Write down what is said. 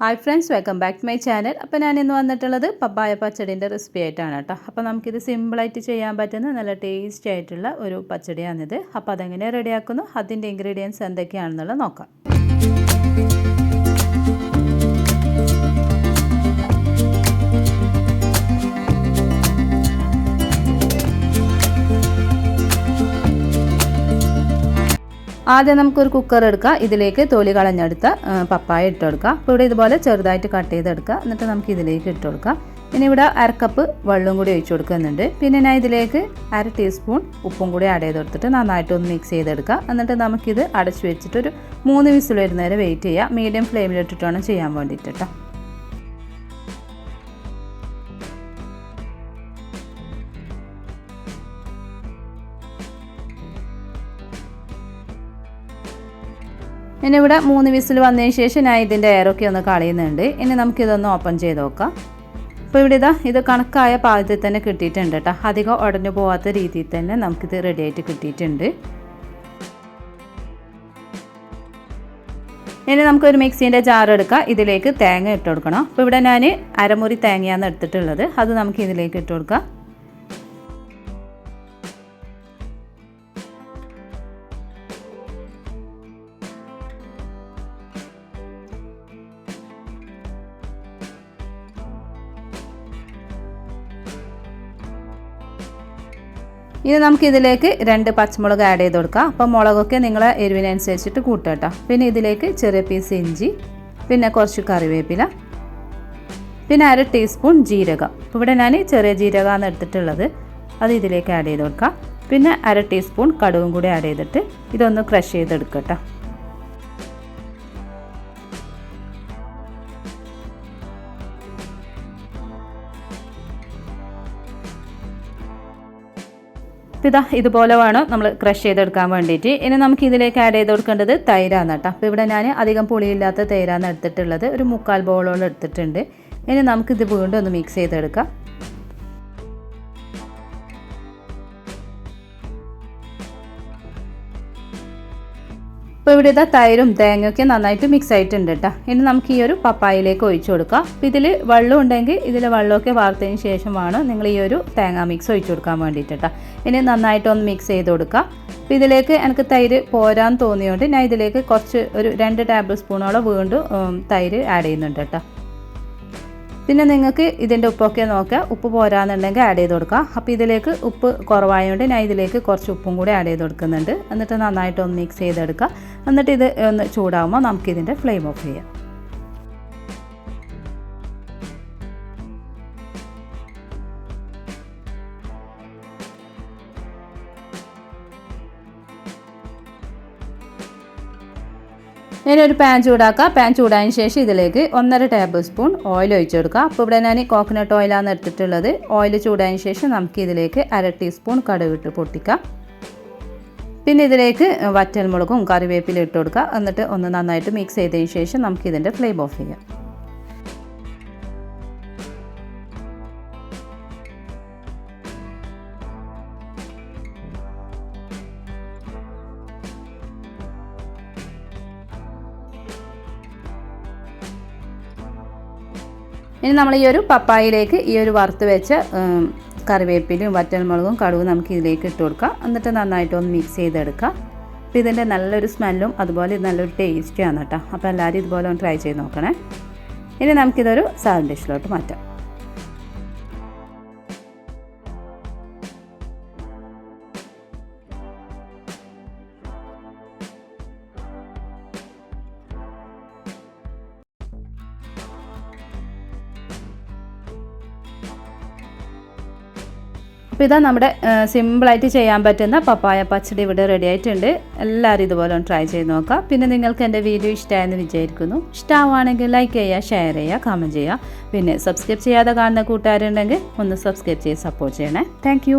Hi friends welcome back to my channel അപ്പോൾ ഞാൻ ഇന്ന് വന്നിട്ടുള്ളത് പപ്പായ പച്ചടീന്റെ റെസിപ്പി ആയിട്ടാണ് കേട്ടോ. അപ്പോൾ നമുക്കിത് സിമ്പിളായിട്ട് ചെയ്യാൻ പറ്റുന്ന നല്ല ടേസ്റ്റി ആയിട്ടുള്ള ഒരു പച്ചടിയാണിത്. അപ്പോൾ അതെങ്ങനെ റെഡിയാക്കുന്നു അതിന്റെ ഇൻഗ്രീഡിയൻസ് എന്തൊക്കെയാണെന്നുള്ളത് നോക്കാം. ആദ്യം നമുക്കൊരു കുക്കർ എടുക്കുക ഇതിലേക്ക് തൊലി കളഞ്ഞെടുത്ത പപ്പായ ഇട്ട് കൊടുക്കുക അപ്പോൾ ഇവിടെ ഇതുപോലെ ചെറുതായിട്ട് കട്ട് ചെയ്തെടുക്കുക എന്നിട്ട് നമുക്ക് ഇതിലേക്ക് ഇട്ട് കൊടുക്കാം ഇനി ഇവിടെ അരക്കപ്പ് വെള്ളവും കൂടി ഒഴിച്ചു കൊടുക്കുന്നുണ്ട്. പിന്നെ ഞാൻ ഇതിലേക്ക് അര ടീസ്പൂൺ ഉപ്പും കൂടി ആഡ് ചെയ്ത് കൊടുത്തിട്ട് നന്നായിട്ടൊന്ന് മിക്സ് ചെയ്തെടുക്കുക എന്നിട്ട് നമുക്കിത് അടച്ചു വെച്ചിട്ട് ഒരു മൂന്ന് വിസിൽ വരുന്നവരെ വെയിറ്റ് ചെയ്യുക മീഡിയം ഫ്ലെയിമിലിട്ടിട്ട് വേണം ചെയ്യാൻ വേണ്ടിയിട്ട് കേട്ടോ ഇനി ഇവിടെ മൂന്ന് വിസിൽ വന്നതിന് ശേഷം ഞാൻ ഇതിന്റെ എയറൊക്കെ ഒന്ന് കളയുന്നുണ്ട്. ഇനി നമുക്കിതൊന്ന് ഓപ്പൺ ചെയ്ത് നോക്കാം. അപ്പോൾ ഇവിടെ ഇതാ ഇത് കണക്കായ പാകത്തിൽ തന്നെ കിട്ടിയിട്ടുണ്ട് കേട്ടോ. അധികം ഉടഞ്ഞു പോകാത്ത രീതിയിൽ തന്നെ നമുക്കിത് റെഡിയായിട്ട് കിട്ടിയിട്ടുണ്ട്. ഇനി നമുക്കൊരു മിക്സീന്റെ ജാർ എടുക്കാം. ഇതിലേക്ക് തേങ്ങ ഇട്ട് കൊടുക്കണം. അപ്പോൾ ഇവിടെ ഞാൻ അരമുറി തേങ്ങയാണ് എടുത്തിട്ടുള്ളത്. അത് നമുക്ക് ഇതിലേക്ക് ഇട്ട് കൊടുക്കാം. ഇനി നമുക്ക് ഇതിലേക്ക് രണ്ട് പച്ചമുളക് ആഡ് ചെയ്ത് കൊടുക്കാം. അപ്പോൾ മുളകൊക്കെ നിങ്ങൾ എരിവിനനുസരിച്ചിട്ട് കൂട്ടുക കേട്ടോ പിന്നെ ഇതിലേക്ക് ചെറിയ പീസ് ഇഞ്ചി പിന്നെ കുറച്ച് കറിവേപ്പില പിന്നെ അര ടീസ്പൂൺ ജീരകം. ഇവിടെ ഞാൻ ചെറിയ ജീരകമാണ് എടുത്തിട്ടുള്ളത്. അത് ഇതിലേക്ക് ആഡ് ചെയ്ത് കൊടുക്കാം. പിന്നെ അര ടീസ്പൂൺ കടുവും കൂടി ആഡ് ചെയ്തിട്ട് ഇതൊന്ന് ക്രഷ് ചെയ്തെടുക്കട്ടോ ഇതാ ഇതുപോലെ വേണം നമ്മൾ ക്രഷ് ചെയ്തെടുക്കാൻ വേണ്ടിയിട്ട് ഇനി നമുക്ക് ഇതിലേക്ക് ആഡ് ചെയ്ത് കൊടുക്കേണ്ടത് തൈരാന്ന് കേട്ടോ. അപ്പോൾ ഇവിടെ ഞാൻ അധികം പുളിയില്ലാത്ത തൈരാന്ന് എടുത്തിട്ടുള്ളത് ഒരു മുക്കാൽ ബോളോളം എടുത്തിട്ടുണ്ട്. ഇനി നമുക്കിത് വീണ്ടും ഒന്ന് മിക്സ് ചെയ്തെടുക്കാം. അപ്പോൾ ഇവിടെ ഇതാ തൈരും തേങ്ങയൊക്കെ നന്നായിട്ട് മിക്സ് ആയിട്ടുണ്ട് കേട്ടോ ഇനി നമുക്ക് ഈ ഒരു പപ്പായയിലേക്ക് ഒഴിച്ചു കൊടുക്കാം. അപ്പോൾ ഇതിൽ വെള്ളം ഉണ്ടെങ്കിൽ ഇതിൽ വെള്ളമൊക്കെ വാർത്തതിന് ശേഷമാണ് നിങ്ങൾ ഈ ഒരു തേങ്ങ മിക്സ് ഒഴിച്ചു കൊടുക്കാൻ വേണ്ടിയിട്ട് കേട്ടോ ഇനി നന്നായിട്ടൊന്ന് മിക്സ് ചെയ്ത് കൊടുക്കുക അപ്പോൾ ഇതിലേക്ക് എനിക്ക് തൈര് പോരാൻ തോന്നിയോണ്ട് ഞാൻ ഇതിലേക്ക് കുറച്ച് ഒരു രണ്ട് ടേബിൾ സ്പൂണോളം വീണ്ടും തൈര് ആഡ് ചെയ്യുന്നുണ്ട് കേട്ടോ പിന്നെ നിങ്ങൾക്ക് ഇതിന്റെ ഉപ്പൊക്കെ നോക്കുക ഉപ്പ് പോരാന്നുണ്ടെങ്കിൽ ആഡ് ചെയ്ത് കൊടുക്കുക അപ്പോൾ ഇതിലേക്ക് ഉപ്പ് കുറവായതുകൊണ്ട് ഞാൻ ഇതിലേക്ക് കുറച്ച് ഉപ്പും കൂടി ആഡ് ചെയ്ത് കൊടുക്കുന്നുണ്ട്. എന്നിട്ട് നന്നായിട്ട് ഒന്ന് മിക്സ് ചെയ്തെടുക്കുക എന്നിട്ട് ഇത് ഒന്ന് ചൂടാകുമ്പോൾ നമുക്കിതിന്റെ ഫ്ലെയിം ഓഫ് ചെയ്യാം. ഇനി ഒരു പാൻ ചൂടാക്കുക. പാൻ ചൂടായതിന് ശേഷം ഇതിലേക്ക് ഒന്നര ടേബിൾ സ്പൂൺ ഓയിൽ ഒഴിച്ചു കൊടുക്കുക അപ്പോൾ ഇവിടെ ഞാൻ കോക്കനട്ട് ഓയിലാണ് എടുത്തിട്ടുള്ളത്. ഓയിൽ ചൂടായതിന് ശേഷം നമുക്ക് ഇതിലേക്ക് അര ടീസ്പൂൺ കടുകിട്ട് പൊട്ടിക്കാം. പിന്നെ ഇതിലേക്ക് വറ്റൽമുളകും കറിവേപ്പിലും ഇട്ട് കൊടുക്കുക. എന്നിട്ട് ഒന്ന് നന്നായിട്ട് മിക്സ് ചെയ്തതിന് ശേഷം നമുക്ക് നമുക്കിതിന്റെ ഫ്ലെയിം ഓഫ് ചെയ്യാം. ഇനി നമ്മൾ ഈ ഒരു പപ്പായയിലേക്ക് ഈ ഒരു വറുത്ത് വെച്ച കറിവേപ്പിലും വറ്റൽമുളകും കടുവും നമുക്ക് ഇതിലേക്ക് ഇട്ട് കൊടുക്കാം. എന്നിട്ട് നന്നായിട്ട് ഒന്ന് മിക്സ് ചെയ്തെടുക്കാം. അപ്പോൾ ഇതിന്റെ നല്ലൊരു സ്മെല്ലും അതുപോലെ നല്ലൊരു ടേസ്റ്റുമാണ് കേട്ടോ. അപ്പോൾ എല്ലാവരും ഇതുപോലെ ഒന്ന് ട്രൈ ചെയ്ത് നോക്കണേ. ഇനി നമുക്കിതൊരു സാലഡ് ഡിഷിലോട്ട് മാറ്റാം. അപ്പോൾ ഇതാ നമ്മുടെ സിമ്പിളായിട്ട് ചെയ്യാൻ പറ്റുന്ന പപ്പായ പച്ചടി ഇവിടെ റെഡി ആയിട്ടുണ്ട്. എല്ലാവരും ഇതുപോലെ ഒന്ന് ട്രൈ ചെയ്ത് നോക്കാം. പിന്നെ നിങ്ങൾക്ക് എന്റെ വീഡിയോ ഇഷ്ടമായെന്ന് വിചാരിക്കുന്നു. ഇഷ്ടമാവുകയാണെങ്കിൽ ലൈക്ക് ചെയ്യുക ഷെയർ ചെയ്യുക കമന്റ് ചെയ്യുക. പിന്നെ സബ്സ്ക്രൈബ് ചെയ്യാതെ കാണുന്ന കൂട്ടുകാരുണ്ടെങ്കിൽ ഒന്ന് സബ്സ്ക്രൈബ് ചെയ്ത് സപ്പോർട്ട് ചെയ്യണേ. താങ്ക്